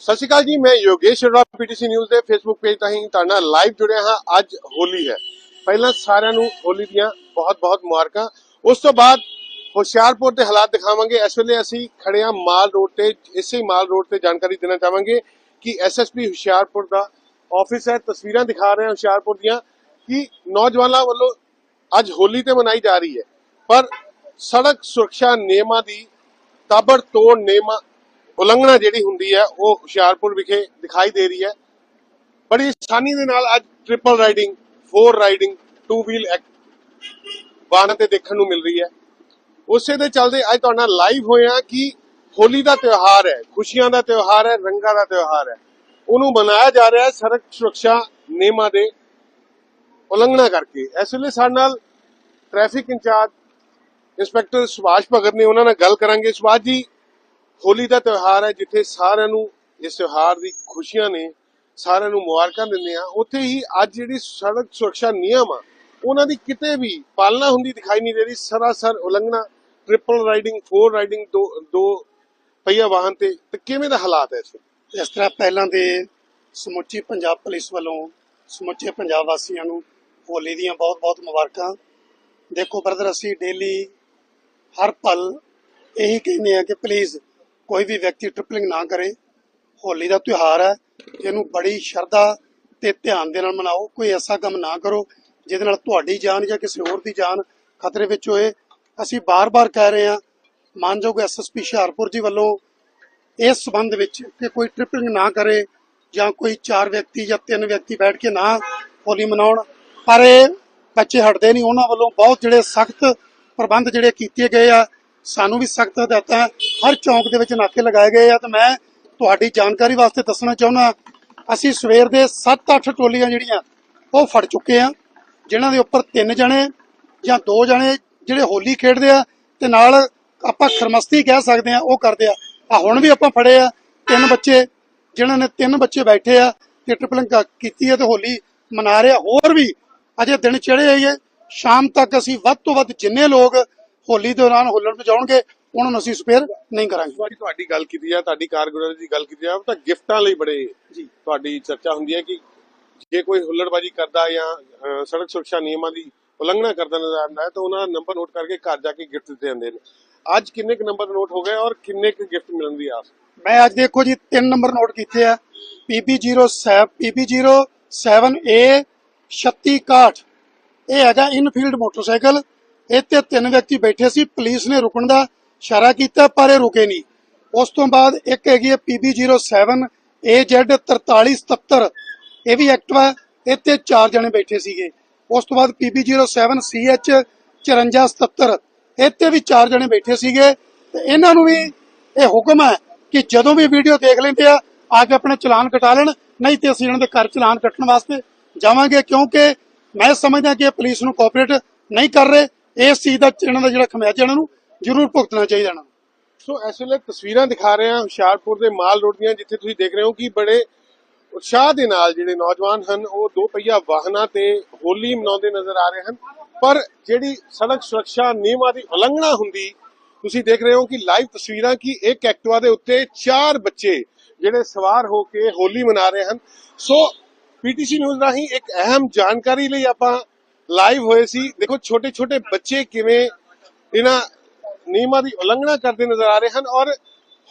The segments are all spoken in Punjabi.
ਸਤਿ ਸ਼੍ਰੀ ਅਕਾਲ ਜੀ, ਮੈਂ ਯੋਗੇਸ਼ ਅਰੋੜਾ ਪੀਟੀਸੀ ਨਿਊਜ਼ ਦੇ ਫੇਸਬੁੱਕ ਪੇਜ ਤੋਂ ਹੀ ਤੁਹਾਡੇ ਲਾਈਵ ਜੁੜਿਆ ਹਾਂ। ਅੱਜ ਹੋਲੀ ਹੈ। ਪਹਿਲਾਂ ਸਾਰਿਆਂ ਨੂੰ ਹੋਲੀ ਦੀਆਂ ਬਹੁਤ-ਬਹੁਤ ਮੁਬਾਰਕਾਂ। ਉਸ ਤੋਂ ਬਾਅਦ ਹੁਸ਼ਿਆਰਪੁਰ ਦੇ ਹਾਲਾਤ ਦਿਖਾਵਾਂਗੇ। ਇਸ ਵੇਲੇ ਅਸੀਂ ਖੜੇ ਹਾਂ ਮਾਲ ਰੋਡ ਤੇ। ਇਸੇ ਮਾਲ ਰੋਡ ਤੇ ਜਾਣਕਾਰੀ ਦੇਣਾ ਚਾਹਾਂਗੇ ਕਿ ਐਸਐਸਪੀ ਹੁਸ਼ਿਆਰਪੁਰ ਦਾ ਆਫਿਸ ਹੈ। ਤਸਵੀਰਾਂ ਦਿਖਾ ਰਹੇ ਹਾਂ ਹੁਸ਼ਿਆਰਪੁਰ ਦੀਆਂ ਕਿ ਨੌਜਵਾਨਾਂ ਵੱਲੋਂ ਅੱਜ ਹੋਲੀ ਤੇ ਮਨਾਈ ਜਾ ਰਹੀ ਹੈ। ਪਰ ਸੜਕ ਸੁਰੱਖਿਆ ਨਿਯਮਾਂ ਦੀ ਤਾਬੜਤੋੜ ਨਿਯਮਾਂ ਉਲੰਘਣਾ ਜਿਹੜੀ ਹੁੰਦੀ ਹੈ, ਉਹ ਹੁਸ਼ਿਆਰਪੁਰ ਵਿਖੇ ਦਿਖਾਈ ਦੇ ਰਹੀ ਹੈ। ਬੜੀ ਆਸਾਨੀ ਦੇ ਨਾਲ ਅੱਜ triple riding four riding two wheel ਵਾਹਨਾਂ ਤੇ ਦੇਖਣ ਨੂੰ ਮਿਲ ਰਹੀ ਹੈ। ਉਸੇ ਦੇ ਚੱਲਦੇ ਅੱਜ ਤੁਹਾਡੇ ਲਾਈਵ ਹੋਏ ਕਿ ਹੋਲੀ ਦਾ ਤਿਉਹਾਰ ਹੈ, ਖੁਸ਼ੀਆਂ ਦਾ ਤਿਉਹਾਰ ਹੈ, ਰੰਗਾਂ ਦਾ ਤਿਉਹਾਰ ਹੈ। ਉਹਨੂੰ ਮਨਾਇਆ ਜਾ ਰਿਹਾ ਹੈ ਸੜਕ ਸੁਰੱਖਿਆ ਨਿਯਮਾਂ ਦੇ ਉਲੰਘਣਾ ਕਰਕੇ। ਇਸ ਵੇਲੇ ਸਾਡੇ ਨਾਲ traffic in charge inspector Subhash Bhagat ਨੇ ਉਹਨਾਂ ਨਾਲ ਗੱਲ ਕਰਾਂਗੇ। ਸੁਭਾਸ਼ ਜੀ ਹੋਲੀ ਦਾ ਤਿਉਹਾਰ ਹੈ ਜਿੱਥੇ ਸਾਰਿਆਂ ਨੂੰ ਇਸ ਤਿਉਹਾਰ ਦੀ ਖੁਸ਼ੀਆਂ ਨੇ, ਸਾਰਿਆਂ ਨੂੰ ਮੁਬਾਰਕਾਂ ਦਿੰਦੇ ਆ ਉੱਥੇ ਹੀ ਅੱਜ ਜਿਹੜੀ ਸੜਕ ਸੁਰੱਖਿਆ ਨਿਯਮ ਆ, ਉਹਨਾਂ ਦੀ ਕਿਤੇ ਵੀ ਪਾਲਣਾ ਹੁੰਦੀ ਦਿਖਾਈ ਨਹੀਂ ਦੇ ਰਹੀ। ਸਰਾਸਰ ਉਲੰਘਣਾ ਟ੍ਰਿਪਲ ਰਾਈਡਿੰਗ ਫੋਰ ਰਾਈਡਿੰਗ ਦੋ ਦੋ ਪਹੀਆ ਵਾਹਨ ਤੇ ਤੇ ਕਿਵੇਂ ਦਾ ਹਾਲਾਤ ਹੈ ਇਸ ਇਸ ਤਰ੍ਹਾਂ ਪਹਿਲਾਂ ਦੇ ਸਮੁੱਚੀ ਪੰਜਾਬ ਪੁਲਿਸ ਵੱਲੋਂ ਸਮੁੱਚੇ ਪੰਜਾਬ ਵਾਸੀਆਂ ਨੂੰ ਹੋਲੀ ਦੀਆਂ ਬਹੁਤ-ਬਹੁਤ ਮੁਬਾਰਕਾਂ। ਦੇਖੋ ਬ੍ਰਦਰ ਅਸੀਂ ਡੇਲੀ ਹਰ ਪਲ ਇਹੀ ਕਹਿੰਦੇ ਆ ਕਿ ਪਲੀਜ਼ ਕੋਈ ਵੀ ਵਿਅਕਤੀ ਟ੍ਰਿਪਲਿੰਗ ਨਾ ਕਰੇ। ਹੋਲੀ ਦਾ ਤਿਉਹਾਰ ਹੈ, ਇਹਨੂੰ ਬੜੀ ਸ਼ਰਧਾ ਤੇ ਧਿਆਨ ਦੇ ਨਾਲ ਮਨਾਓ। ਕੋਈ ਐਸਾ ਕੰਮ ਨਾ ਕਰੋ, ਜਿਹਦੇ ਨਾਲ ਤੁਹਾਡੀ ਜਾਨ ਜਾਂ ਕਿਸੇ ਹੋਰ ਦੀ ਜਾਨ ਖਤਰੇ ਵਿੱਚ ਹੋਏ। ਅਸੀਂ ਬਾਰ-ਬਾਰ ਕਹਿ ਰਹੇ ਹਾਂ, ਮਾਨਯੋਗ ਐਸਐਸਪੀ ਹੁਸ਼ਿਆਰਪੁਰ ਜੀ ਵੱਲੋਂ ਇਸ ਸਬੰਧ ਵਿੱਚ ਕਿ ਕੋਈ ਟ੍ਰਿਪਲਿੰਗ ਨਾ ਕਰੇ ਜਾਂ ਕੋਈ ਚਾਰ ਵਿਅਕਤੀ ਜਾਂ ਤਿੰਨ ਵਿਅਕਤੀ ਬੈਠ ਕੇ ਨਾ ਹੋਲੀ ਮਨਾਉਣ। ਪਰ ਇਹ ਬੱਚੇ ਹਟਦੇ ਨਹੀਂ। ਉਹਨਾਂ ਵੱਲੋਂ ਬਹੁਤ ਜਿਹੜੇ ਸਖਤ ਪ੍ਰਬੰਧ ਜਿਹੜੇ ਕੀਤੇ ਗਏ ਆ ਸਾਨੂੰ ਵੀ ਸਖਤ ਹਦਾਇਤਾਂ ਹਰ ਚੌਂਕ ਦੇ ਵਿੱਚ ਨਾਕੇ ਲਗਾਏ ਗਏ ਆ ਤੇ ਮੈਂ ਤੁਹਾਡੀ ਜਾਣਕਾਰੀ ਵਾਸਤੇ ਦੱਸਣਾ ਚਾਹੁੰਦਾ ਅਸੀਂ ਸਵੇਰ ਦੇ 7-8 ਟੋਲੀਆਂ ਜਿਹੜੀਆਂ, ਉਹ ਫੜ ਚੁੱਕੇ ਆ, ਜਿਨ੍ਹਾਂ ਦੇ ਉੱਪਰ ਤਿੰਨ ਜਣੇ ਜਾਂ ਦੋ ਜਣੇ ਜਿਹੜੇ ਹੋਲੀ ਖੇਡਦੇ ਆ ਤੇ ਨਾਲ ਆਪਾਂ ਖਰਮਸਤੀ ਕਹਿ ਸਕਦੇ ਆ, ਉਹ ਕਰਦੇ ਆ। ਆ ਹੁਣ ਵੀ ਆਪਾਂ ਫੜੇ ਆ, ਤਿੰਨ ਬੱਚੇ, ਜਿਨ੍ਹਾਂ ਨੇ ਤਿੰਨ ਬੱਚੇ ਬੈਠੇ ਆ, ਤੇ ਟ੍ਰਿਪਲਿੰਗ ਕੀਤੀ ਹੈ ਤੇ ਹੋਲੀ ਮਨਾ ਰਹੇ ਆ। ਹੋਰ ਵੀ ਅਜੇ ਦਿਨ ਚੜ੍ਹੇ ਆਈਏ ਸ਼ਾਮ ਤੱਕ ਅਸੀਂ ਵੱਧ ਤੋਂ ਵੱਧ ਜਿੰਨੇ ਲੋਕ ਹੋਲੀ ਦੇ ਦੌਰਾਨ ਹੁੱਲੜ ਮਚਾਉਣਗੇ ਉਹਨਾਂ ਨੂੰ ਅਸੀਂ ਸਪੇਅਰ ਨਹੀਂ ਕਰਾਂਗੇ। ਤੁਹਾਡੀ ਤੁਹਾਡੀ ਗੱਲ ਕੀਤੀ ਜਾ ਤੁਹਾਡੀ ਕਾਰਗੁਜ਼ਾਰੀ ਦੀ ਗੱਲ ਕੀਤੀ ਜਾ ਤਾਂ ਗਿਫਟਾਂ ਲਈ ਬੜੇ ਜੀ। ਤੁਹਾਡੀ ਚਰਚਾ ਹੁੰਦੀ ਹੈ ਕਿ ਜੇ ਕੋਈ ਹੁੱਲੜਬਾਜੀ ਕਰਦਾ ਜਾਂ ਸੜਕ ਸੁਰੱਖਿਆ ਨਿਯਮਾਂ ਦੀ ਉਲੰਘਣਾ ਕਰਦਾ ਨਜ਼ਰ ਆਉਂਦਾ ਹੈ ਤਾਂ ਉਹਨਾਂ ਦਾ ਨੰਬਰ ਨੋਟ ਕਰਕੇ ਘਰ ਜਾ ਕੇ ਗਿਫਟ ਦਿੱਤੇ ਜਾਂਦੇ ਨੇ। ਅੱਜ ਕਿੰਨੇ ਕੁ ਨੰਬਰ ਨੋਟ ਹੋ ਗਏ ਔਰ ਕਿੰਨੇ ਕੁ ਗਿਫਟ ਮਿਲਣ ਦੀ ਆਸ? ਮੈਂ ਅੱਜ ਦੇਖੋ ਜੀ ਤਿੰਨ ਨੰਬਰ ਨੋਟ ਕੀਤੇ ਆ। PB07 PB07A 3661 ਇਹ ਹੈਗਾ ਇਨਫੀਲਡ ਮੋਟਰਸਾਈਕਲ ਇੱਥੇ ਤਿੰਨ ਵਿਅਕਤੀ ਬੈਠੇ ਸੀ, ਪੁਲਿਸ ਨੇ ਰੁਕਣ ਦਾ ਇਸ਼ਾਰਾ ਕੀਤਾ, ਪਰ ਇਹ ਰੁਕੇ ਨਹੀਂ। ਉਸ ਤੋਂ ਬਾਅਦ ਇੱਕ ਹੈਗੀ ਹੈ PB07 AZ 4377 ਇਹ ਵੀ ਐਕਟਿਵਾ ਇੱਥੇ ਚਾਰ ਜਣੇ ਬੈਠੇ ਸੀਗੇ। ਉਸ ਤੋਂ ਬਾਅਦ PB07 CH 5477 ਇੱਥੇ ਵੀ ਚਾਰ ਜਣੇ ਬੈਠੇ ਸੀਗੇ। ਤੇ ਇਹਨਾਂ ਨੂੰ ਵੀ ਇਹ ਹੁਕਮ ਹੈ ਕਿ ਜਦੋਂ ਵੀ ਵੀਡੀਓ ਦੇਖ ਲੈਂਦੇ ਆ ਆ ਕੇ ਆਪਣੇ ਚਲਾਨ ਕਟਾ ਲੈਣ। ਨਹੀਂ ਤੇ ਅਸੀਂ ਇਹਨਾਂ ਦੇ ਘਰ ਚਲਾਨ ਕੱਟਣ ਵਾਸਤੇ ਜਾਵਾਂਗੇ, ਕਿਉਂਕਿ ਮੈਂ ਸਮਝਦਾ ਕਿ ਪੁਲਿਸ ਨੂੰ ਕੋਆਪਰੇਟ ਨਹੀਂ ਕਰ ਰਹੇ। ਇਸ ਚੀਜ਼ ਦਾ ਇਹਨਾਂ ਦਾ ਜਿਹੜਾ ਖਮਿਆਜਾ ਇਹਨਾਂ ਨੂੰ ਜ਼ਰੂਰ ਭੁਗਤਣਾ ਚਾਹੀਦਾ ਇਹਨਾਂ ਨੂੰ। ਸੋ ਇਸ ਵੇਲੇ ਤਸਵੀਰਾਂ ਦਿਖਾ ਰਹੇ ਹਾਂ ਹੁਸ਼ਿਆਰਪੁਰ ਦੇ ਮਾਲ ਰੋਡ ਦੀਆਂ, ਜਿੱਥੇ ਤੁਸੀਂ ਦੇਖ ਰਹੇ ਹੋ ਕਿ ਬੜੇ ਉਤਸ਼ਾਹ ਦੇ ਨਾਲ ਜਿਹੜੇ ਨੌਜਵਾਨ ਹਨ, ਉਹ ਦੋ ਪਹੀਆ ਵਾਹਨਾਂ ਤੇ ਹੋਲੀ ਮਨਾਉਂਦੇ ਨਜ਼ਰ ਆ ਰਹੇ ਹਨ। ਪਰ ਜਿਹੜੀ ਸੜਕ ਸੁਰੱਖਿਆ ਨਿਯਮਾਂ ਦੀ ਉਲੰਘਣਾ ਹੁੰਦੀ, ਤੁਸੀਂ ਦੇਖ ਰਹੇ ਹੋ ਕਿ ਲਾਈਵ ਤਸਵੀਰਾਂ ਕਿ ਇੱਕ ਐਕਟਿਵਾ ਦੇ ਉੱਤੇ ਚਾਰ ਬੱਚੇ ਜਿਹੜੇ ਸਵਾਰ ਹੋ ਕੇ ਹੋਲੀ ਮਨਾ ਰਹੇ ਹਨ। ਸੋ ਪੀਟੀਸੀ ਨਿਊਜ਼ ਰਾਹੀਂ ਇੱਕ ਅਹਿਮ ਜਾਣਕਾਰੀ ਲਈ ਆਪਾਂ ਲਾਈਵ ਹੋਏ ਸੀ। ਦੇਖੋ ਛੋਟੇ ਛੋਟੇ ਬੱਚੇ ਕਿਵੇਂ ਇਹਨਾਂ ਨਿਯਮਾਂ ਦੀ ਉਲੰਘਣਾ ਕਰਦੇ ਨਜ਼ਰ ਆ ਰਹੇ ਹਨ ਔਰ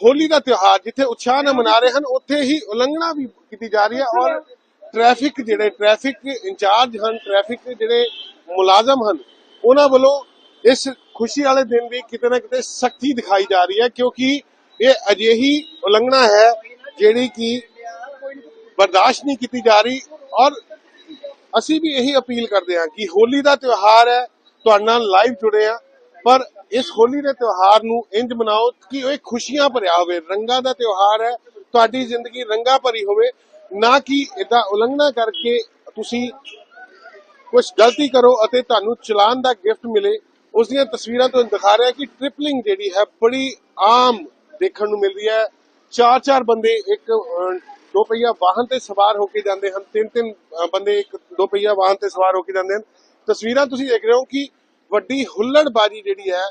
ਹੋਲੀ ਦਾ ਤਿਉਹਾਰ ਜਿੱਥੇ ਉਤਸ਼ਾਹ ਨਾਲ ਮਨਾ ਰਹੇ ਹਨ, ਉੱਥੇ ਹੀ ਉਲੰਘਣਾ ਵੀ ਕੀਤੀ ਜਾ ਰਹੀ ਹੈ ਔਰ ਟ੍ਰੈਫਿਕ ਜਿਹੜੇ, ਟ੍ਰੈਫਿਕ ਇੰਚਾਰਜ ਹਨ, ਟ੍ਰੈਫਿਕ ਦੇ ਜਿਹੜੇ ਮੁਲਾਜ਼ਮ ਹਨ, ਉਹਨਾਂ ਵੱਲੋਂ ਇਸ ਖੁਸ਼ੀ ਵਾਲੇ ਦਿਨ ਵੀ ਕਿਤੇ ਨਾ ਕਿਤੇ ਸਖਤੀ ਦਿਖਾਈ ਜਾ ਰਹੀ ਹੈ ਕਿਉਂਕਿ ਇਹ ਅਜਿਹੀ ਉਲੰਘਣਾ ਹੈ ਜਿਹੜੀ ਕਿ ਬਰਦਾਸ਼ਤ ਨਹੀਂ ਕੀਤੀ ਜਾ ਰਹੀ ਔਰ ਅਸੀਂ ਵੀ ਇਹੀ ਅਪੀਲ ਕਰਦੇ ਹਾਂ ਕਿ ਹੋਲੀ ਦਾ ਤਿਉਹਾਰ ਹੈ, ਤੁਹਾਡੇ ਨਾਲ ਲਾਈਵ ਜੁੜੇ ਆ ਪਰ ਇਸ ਹੋਲੀ ਦੇ ਤਿਉਹਾਰ ਨੂੰ ਇੰਜ ਮਨਾਓ ਕਿ ਉਹ ਖੁਸ਼ੀਆਂ ਭਰਿਆ ਹੋਵੇ, ਰੰਗਾਂ ਦਾ ਤਿਉਹਾਰ ਹੈ, ਤੁਹਾਡੀ ਜ਼ਿੰਦਗੀ ਰੰਗਾਂ ਭਰੀ ਹੋਵੇ, ਨਾ ਕਿ ਇਦਾਂ ਉਲੰਘਣਾ ਕਰਕੇ ਤੁਸੀਂ ਕੁਝ ਗਲਤੀ ਕਰੋ ਅਤੇ ਤੁਹਾਨੂੰ ਚਲਾਨ ਦਾ ਗਿਫਟ ਮਿਲੇ। ਉਸ ਦੀਆਂ ਤਸਵੀਰਾਂ ਤੋਂ ਦਿਖਾ ਰਿਹਾ ਕਿ ਟ੍ਰਿਪਲਿੰਗ ਜਿਹੜੀ ਹੈ, ਬੜੀ ਆਮ ਦੇਖਣ ਨੂੰ ਮਿਲਦੀ ਹੈ। ਚਾਰ ਚਾਰ ਬੰਦੇ ਇੱਕ ਦੋ ਪਹੀਆ ਵਾਹਨ ਤੇ ਸਵਾਰ ਹੋ ਕੇ ਜਾਂਦੇ ਹਨ। ਤਿੰਨ ਤਿੰਨ ਬੰਦੇ ਇੱਕ ਦੋ ਪਹੀਆ ਵਾਹਨ ਤੇ ਸਵਾਰ ਹੋ ਕੇ ਜਾਂਦੇ ਹਨ। ਤਸਵੀਰਾਂ ਤੁਸੀਂ ਦੇਖ ਰਹੇ ਹੋ ਕਿ ਵੱਡੀ ਹੁੱਲੜਬਾਜੀ ਜਿਹੜੀ ਹੈ,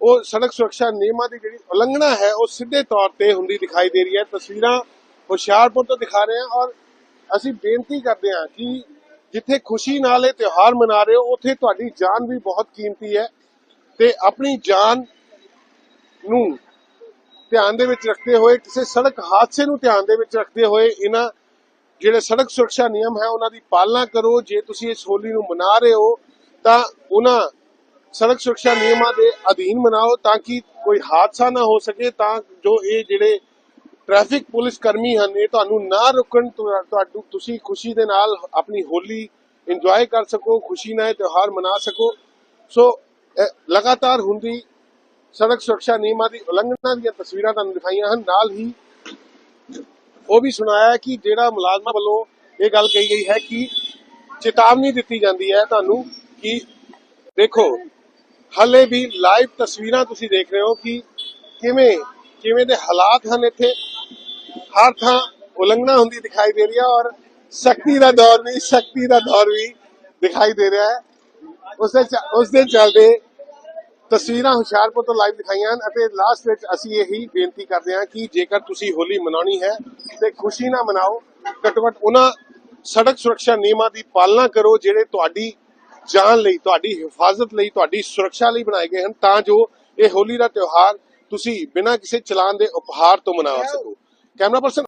ਉਹ ਸੜਕ ਸੁਰੱਖਿਆ ਨਿਯਮਾਂ ਦੀ ਜਿਹੜੀ ਉਲੰਘਣਾ ਹੈ, ਉਹ ਸਿੱਧੇ ਤੌਰ ਤੇ ਹੁੰਦੀ ਦਿਖਾਈ ਦੇ ਰਹੀ ਹੈ। ਤਸਵੀਰਾਂ ਹੁਸ਼ਿਆਰਪੁਰ ਤੋਂ ਦਿਖਾ ਰਹੇ ਹਾਂ ਔਰ ਅਸੀਂ ਬੇਨਤੀ ਕਰਦੇ ਹਾਂ ਕਿ ਜਿੱਥੇ ਖੁਸ਼ੀ ਨਾਲ ਇਹ ਤਿਉਹਾਰ ਮਨਾ ਰਹੇ ਹੋ, ਉੱਥੇ ਤੁਹਾਡੀ ਜਾਨ ਵੀ ਬਹੁਤ ਕੀਮਤੀ ਹੈ ਤੇ ਆਪਣੀ ਜਾਨ ਨੂੰ ਧਿਆਨ ਦੇ ਵਿੱਚ ਰੱਖਦੇ ਹੋਏ, ਕਿਸੇ ਸੜਕ ਹਾਦਸੇ ਨੂੰ ਧਿਆਨ ਦੇ ਵਿੱਚ ਰੱਖਦੇ ਹੋਏ ਇਹਨਾਂ ਜਿਹੜੇ ਸੜਕ ਸੁਰੱਖਿਆ ਨਿਯਮ ਹੈ, ਉਹਨਾਂ ਦੀ ਪਾਲਣਾ ਕਰੋ। ਜੇ ਤੁਸੀਂ ਇਸ ਹੋਲੀ ਨੂੰ ਮਨਾ ਰਹੇ ਹੋ, ਤਾਂ ਉਹਨਾਂ ਸੜਕ ਸੁਰੱਖਿਆ ਨਿਯਮਾਂ ਦੇ ਅਧੀਨ ਮਨਾਓ ਤਾਂ ਕਿ ਕੋਈ ਹਾਦਸਾ ਨਾ ਹੋ ਸਕੇ, ਤਾਂ ਜੋ ਇਹ ਜਿਹੜੇ ਟ੍ਰੈਫਿਕ ਪੁਲਿਸ ਕਰਮੀ ਹਨ, ਇਹ ਤੁਹਾਨੂੰ ਨਾ ਰੁਕਣ ਤੁਹਾ- ਤੁਹਾਨੂੰ ਤੁਸੀਂ ਖੁਸ਼ੀ ਦੇ ਨਾਲ ਆਪਣੀ ਹੋਲੀ ਇੰਜੋਏ ਕਰ ਸਕੋ, ਖੁਸ਼ੀ ਨਾਲ ਤਿਉਹਾਰ ਮਨਾ ਸਕੋ। ਸੋ ਲਗਾਤਾਰ ਹੁੰਦੀ ਸੜਕ ਸੁਰੱਖਿਆ ਨਿਯਮਾਂ ਦੀ ਉਲੰਘਣਾ ਦੀਆਂ ਤਸਵੀਰਾਂ ਤੁਹਾਨੂੰ ਦਿਖਾਈਆਂ ਹਨ। ਨਾਲ ਹੀ ਉਹ ਵੀ ਸੁਣਾਇਆ ਕਿ ਜਿਹੜਾ ਮੁਲਾਜ਼ਮਾਂ ਵੱਲੋਂ ਇਹ ਗੱਲ ਕਹੀ ਗਈ ਹੈ ਕਿ ਚੇਤਾਵਨੀ ਦਿੱਤੀ ਜਾਂਦੀ ਹੈ ਤੁਹਾਨੂੰ ਕਿ ਦੇਖੋ, ਹਲੇ ਵੀ ਲਾਈਵ ਤਸਵੀਰਾਂ ਤੁਸੀਂ ਦੇਖ ਰਹੇ ਹੋ ਕਿ ਕਿਵੇਂ ਕਿਵੇਂ ਦੇ ਹਾਲਾਤ ਹਨ ਇੱਥੇ। ਹਰ ਥਾਂ ਉਲੰਘਣਾ ਹੁੰਦੀ ਦਿਖਾਈ ਦੇ ਰਹੀ ਹੈ ਔਰ ਸ਼ਕਤੀ ਦਾ ਦੌਰ ਵੀ ਸ਼ਕਤੀ ਦਾ ਦੌਰ ਵੀ ਦਿਖਾਈ ਦੇ ਰਿਹਾ ਹੈ। ਉਸ ਦੇ ਉਸ ਦੇ ਚੱਲਦੇ ਤਸਵੀਰਾਂ ਹੁਸ਼ਿਆਰਪੁਰ ਤੋਂ ਲਾਈਵ ਦਿਖਾਈਆਂ ਹਨ ਅਤੇ ਲਾਸਟ ਵਿੱਚ ਅਸੀਂ ਇਹੀ ਬੇਨਤੀ ਕਰਦੇ ਹਾਂ ਕਿ ਜੇਕਰ ਤੁਸੀਂ ਹੋਲੀ ਮਨਾਉਣੀ ਹੈ ਤੇ ਖੁਸ਼ੀ ਨਾਲ ਮਨਾਓ ਘੱਟੋ ਘੱਟ ਉਹਨਾਂ ਸੜਕ ਸੁਰੱਖਿਆ ਨਿਯਮਾਂ ਦੀ ਪਾਲਣਾ ਕਰੋ ਜਿਹੜੇ ਤੁਹਾਡੀ ਜਾਨ ਲਈ, ਤੁਹਾਡੀ ਹਿਫਾਜ਼ਤ ਲਈ, ਤੁਹਾਡੀ ਸੁਰੱਖਿਆ ਲਈ ਬਣਾਏ ਗਏ ਹਨ ਤਾਂ ਜੋ ਇਹ ਹੋਲੀ ਦਾ ਤਿਉਹਾਰ ਤੁਸੀਂ ਬਿਨਾਂ ਕਿਸੇ ਚਲਾਨ ਦੇ ਉਪਹਾਰ ਤੋਂ ਮਨਾ ਸਕੋ। Camera person